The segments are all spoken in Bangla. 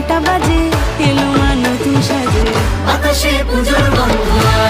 ঘণ্টা বাজে এলো মা নতুন বাতাসে পুজোর গন্ধ।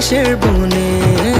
কাশের বনে।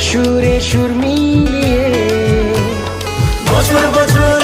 সুরে সুর মিলিয়ে বছর বছর